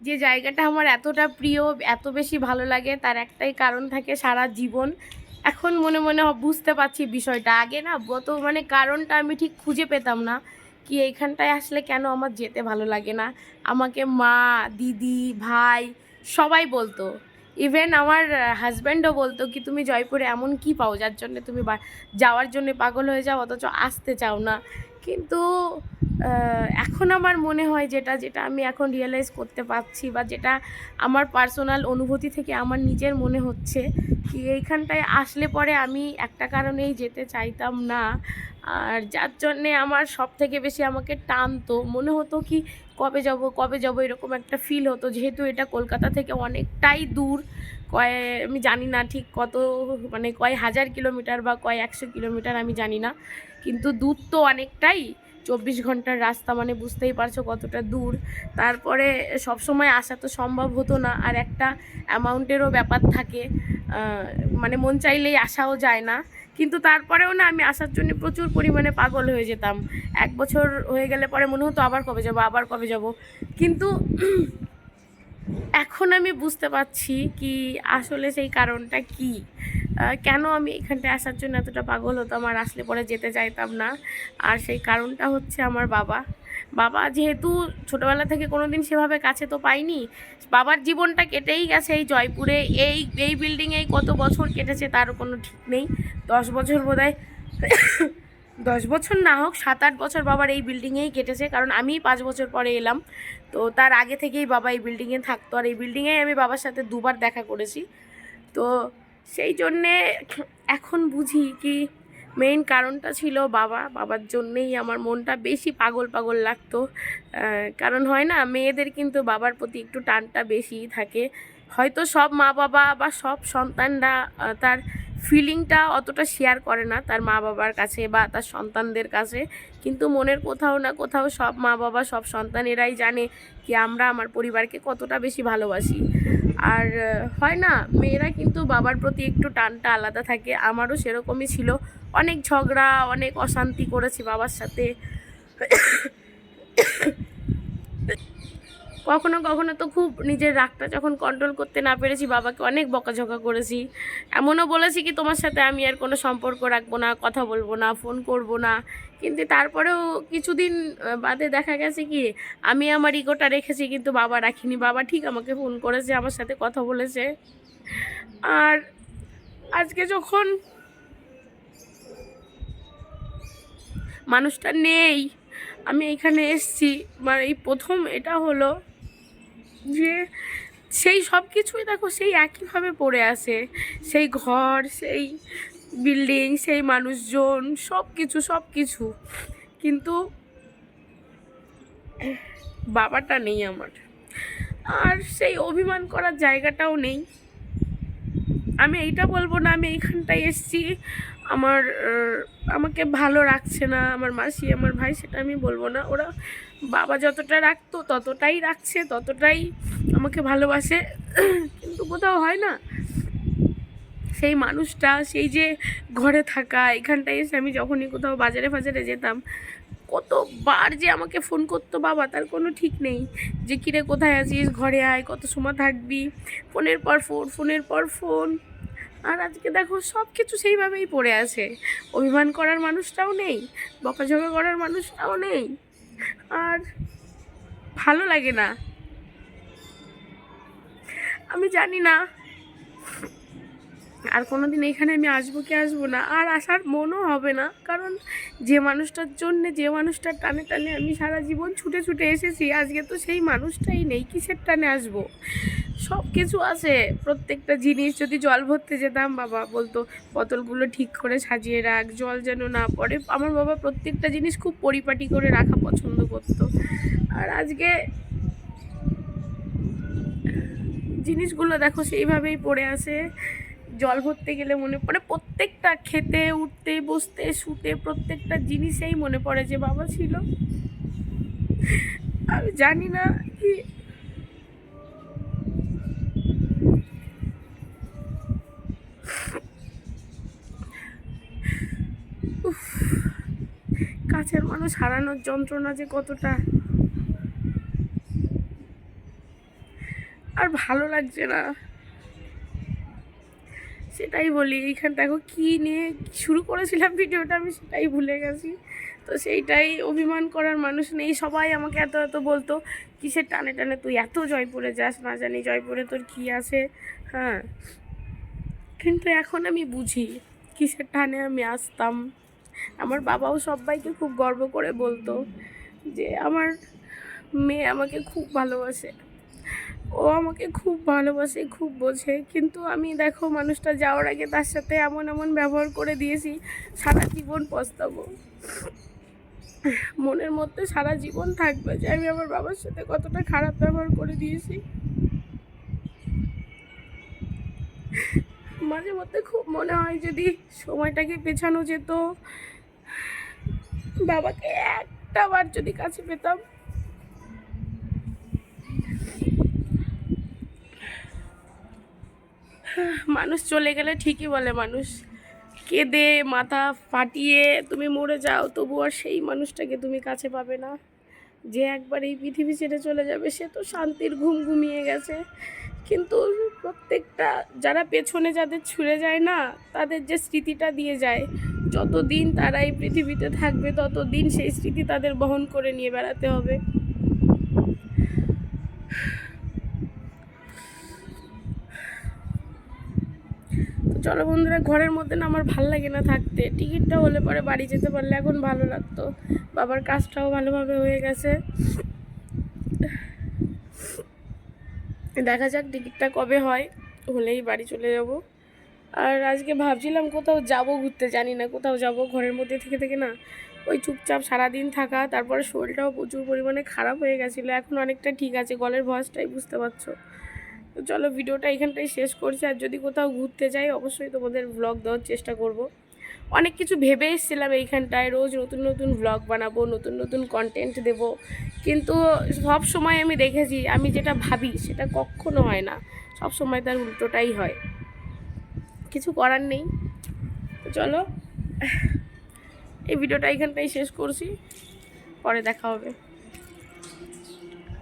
যে জায়গাটা আমার এতটা প্রিয়, এত বেশি ভালো লাগে, তার একটাই কারণ থাকে সারা জীবন। এখন মনে মনে বুঝতে পারছি বিষয়টা। আগে না, গত মানে কারণটা আমি ঠিক খুঁজে পেতাম না কি এইখানটায় আসলে কেন আমার যেতে ভালো লাগে না। আমাকে মা, দিদি, ভাই সবাই বলতো। ইভেন আমার হাজব্যান্ডও বলতো কি, তুমি জয়পুরে এমন কি পাও যার জন্য তুমি যাওয়ার জন্য পাগল হয়ে যাও, অথচ আসতে চাও না। কিন্তু এখন আমার মনে হয় যেটা যেটা আমি এখন রিয়েলাইজ করতে পারছি বা যেটা আমার পার্সোনাল অনুভূতি থেকে আমার নিজের মনে হচ্ছে কি এইখানটায় আসলে পরে আমি একটা কারণেই যেতে চাইতাম না। আর যার জন্যে আমার সব থেকে বেশি আমাকে টানতো। মনে হতো কি কবে যাব কবে যাব এরকম একটা ফিল হতো। যেহেতু এটা কলকাতা থেকে অনেকটাই দূর, কয়, আমি জানি না ঠিক কত মানে কয় হাজার কিলোমিটার বা কয় একশো কিলোমিটার আমি জানি না। কিন্তু দূর তো অনেকটাই। চব্বিশ ঘণ্টার রাস্তা মানে বুঝতেই পারছ কতটা দূর। তারপরে সব সময় আসা তো সম্ভব হতো না, আর একটা অ্যামাউন্টেরও ব্যাপার থাকে মানে মন চাইলেই আসাও যায় না। কিন্তু তারপরেও না আমি আসার জন্য প্রচুর পরিমাণে পাগল হয়ে যেতাম। এক বছর হয়ে গেলে পরে মনে হতো আবার কবে যাব, আবার কবে যাব। কিন্তু এখন আমি বুঝতে পারছি কি আসলে সেই কারণটা কি। কেন আমি এখানটায় আসার জন্য এতটা পাগল হতাম? আর আসলে পরে যেতে চাইতাম না। আর সেই কারণটা হচ্ছে আমার বাবা। বাবা যেহেতু ছোটোবেলা থেকে কোনো দিন সেভাবে কাছে তো পাইনি, বাবার জীবনটা কেটেই গেছে এই জয়পুরে। এই এই বিল্ডিংয়েই কত বছর কেটেছে তার কোনো ঠিক নেই। দশ বছর বোধহয় দশ বছর না হোক, সাত আট বছর বাবার এই বিল্ডিংয়েই কেটেছে। কারণ আমি পাঁচ বছর পরে এলাম। তো তার আগে থেকেই বাবা এই বিল্ডিংয়ে থাকতো। আর এই বিল্ডিংয়েই আমি বাবার সাথে দুবার দেখা করেছি। তো সেই জন্যে এখন বুঝি কি মেইন কারণটা ছিল বাবা। বাবার জন্যেই আমার মনটা বেশি পাগল পাগল লাগতো। কারণ হয় না, মেয়েদের কিন্তু বাবার প্রতি একটু টানটা বেশিই থাকে। হয়তো সব মা বাবা বা সব সন্তানরা তার ফিলিংটা অতটা শেয়ার করে না তার মা বাবার কাছে বা তার সন্তানদের কাছে। কিন্তু মনের কোথাও না কোথাও সব মা বাবা সব সন্তানেরাই জানে কি আমরা আমার পরিবারকে কতটা বেশি ভালোবাসি। আর হয় না, মেয়েরা কিন্তু বাবার প্রতি একটু টানটা আলাদা থাকে। আমারও সেরকমই ছিল। অনেক ঝগড়া, অনেক অশান্তি করেছি বাবার সাথে। কখনো কখনো তো খুব নিজের রাগটা যখন কন্ট্রোল করতে না পেরেছি, বাবাকে অনেক বকাঝকা করেছি। এমনও বলেছি কি, তোমার সাথে আমি আর কোনো সম্পর্ক রাখব না, কথা বলব না ফোন করব না। কিন্তু তারপরেও কিছুদিন বাদে দেখা গেছে কি, আমি আমার ইগোটা রেখেছি, কিন্তু বাবা রাখিনি। বাবা ঠিক আমাকে ফোন করেছে, আমার সাথে কথা বলেছে। আর আজকে যখন মানুষটা নেই, আমি এখানে এসছি মানে এই প্রথম এটা হলো যে সেই সব কিছুই দেখো, সেই একইভাবে পড়ে আছে। সেই ঘর, সেই বিল্ডিং সেই মানুষজন, সব কিছু সব কিছু। কিন্তু বাবাটা নেই আমার। আর সেই অভিমান করার জায়গাটাও নেই। আমি এইটা বলব না, আমি এইখানটায় এসছি। আমার আমাকে ভালো রাখছে না, আমার মাসি, আমার ভাই, সেটা আমি বলব না। ওরা বাবা যতটা রাখতো, ততটাই রাখছে, ততটাই আমাকে ভালোবাসে। কিন্তু কোথাও হয় না। সেই মানুষটা, সেই যে ঘরে থাকা, এখানটায় এসে আমি যখনই কোথাও বাজারে ফাজারে যেতাম, কতবার যে আমাকে ফোন করতো, বাবা, তার কোনো ঠিক নেই। যে কিরে, কোথায় আছিস? ঘরে আয়, কত সময় থাকবি? ফোনের পর ফোন, ফোনের পর ফোন। আর আজকে দেখো সব কিছু সেইভাবেই পড়ে আছে। অভিমান করার মানুষটাও নেই, বকাঝকা করার মানুষটাও নেই। আর ভালো লাগে না। আমি জানি না। আর কোনো দিন এখানে আমি আসব কি আসব না, আর আসার মনও হবে না। কারণ যে মানুষটার জন্যে, যে মানুষটার টানে টানে আমি সারা জীবন ছুটে ছুটে এসেছি, আজকে তো সেই মানুষটাই নেই, কিসের টানে আসব? সব কিছু আছে, প্রত্যেকটা জিনিস। যদি জল ভরতে যেতাম, বাবা বলতো, বোতলগুলো ঠিক করে সাজিয়ে রাখ, জল যেন না পড়ে। আমার বাবা প্রত্যেকটা জিনিস খুব পরিপাটি করে রাখা পছন্দ করতো। আর আজকে জিনিসগুলো দেখো, সেইভাবেই পড়ে আছে। জল ভরতে গেলে মনে পড়ে প্রত্যেকটা খেতে, উঠতে, বসতে, শুতে প্রত্যেকটা জিনিসেই মনে পড়ে যে বাবা ছিল। আমি জানি না কি কাছের মানুষ হারানোর যন্ত্রণা যে কতটা। আর ভালো লাগছে না। সেটাই বলি, এইখান দেখো কী নিয়ে শুরু করেছিলাম ভিডিওটা, আমি সেটাই ভুলে গেছি। তো সেইটাই অভিমান করার মানুষ নেই, সবাই আমাকে এত এত বলতো, কিসের টানে টানে তুই এত জয়পুরে যাস, না জানি জয়পুরে তোর কী আছে হ্যাঁ। কিন্তু এখন আমি বুঝি, কিসের টানে আমি আসতাম। আমার বাবাও সবাইকে খুব গর্ব করে বলতো যে, আমার মেয়ে আমাকে খুব ভালোবাসে। ও আমাকে খুব ভালোবাসে, খুব বোঝে। কিন্তু আমি দেখো মানুষটা যাওয়ার আগে তার সাথে এমন এমন ব্যবহার করে দিয়েছি, সারা জীবন পস্তাবো। মনের মধ্যে সারা জীবন থাকবে যে আমি আমার বাবার সাথে কতটা খারাপ ব্যবহার করে দিয়েছি। মাঝে মধ্যে খুব মনে হয় যদি সময়টাকে পেছানো যেত, বাবাকে একটা বার যদি কাছে পেতাম মানুষ চলে গেলে ঠিকই বলে মানুষ। কেঁদে, মাথা ফাটিয়ে তুমি মরে যাও, তবু আর সেই মানুষটাকে তুমি কাছে পাবে না। যে একবার এই পৃথিবী ছেড়ে চলে যাবে, সে তো শান্তির ঘুম ঘুমিয়ে গেছে। কিন্তু প্রত্যেকটা, যারা পেছনে যাদের ছুঁড়ে যায় না, তাদের যে স্মৃতিটা দিয়ে যায়, যতদিন তারা এই পৃথিবীতে থাকবে, ততদিন সেই স্মৃতি তাদের বহন করে নিয়ে বেড়াতে হবে। চলো বন্ধুরা, ঘরের মধ্যে না আমার ভালো লাগে না থাকতে। টিকিটটা হলে পরে বাড়ি যেতে পারলে এখন ভালো লাগতো। বাবার কাজটাও ভালোভাবে হয়ে গেছে। দেখা যাক টিকিটটা কবে হয়, হলেই বাড়ি চলে যাব। আর আজকে ভাবছিলাম কোথাও যাব ঘুরতে, জানি না কোথাও যাব। ঘরের মধ্যে থেকে থেকে না ওই চুপচাপ সারাদিন থাকা, তারপরে শরীরটাও প্রচুর পরিমাণে খারাপ হয়ে গেছিল। এখন অনেকটা ঠিক আছে, গলের ভয়েসটাই বুঝতে পারছ। তো চলো ভিডিওটা এখানটাই শেষ করছি। আর যদি কোথাও ঘুরতে যাই, অবশ্যই তোমাদের ব্লগ দেওয়ার চেষ্টা করব। অনেক কিছু ভেবে এসেছিলাম এইখানটায়, রোজ নতুন নতুন ব্লগ বানাবো, নতুন নতুন কন্টেন্ট দেব। কিন্তু সব সময় আমি দেখেছি, আমি যেটা ভাবি সেটা কখনো হয় না। সব সময় তার উল্টোটাই হয়। কিছু করার নেই। তো চলো, এই ভিডিওটা এখানটাই শেষ করছি। পরে দেখা হবে।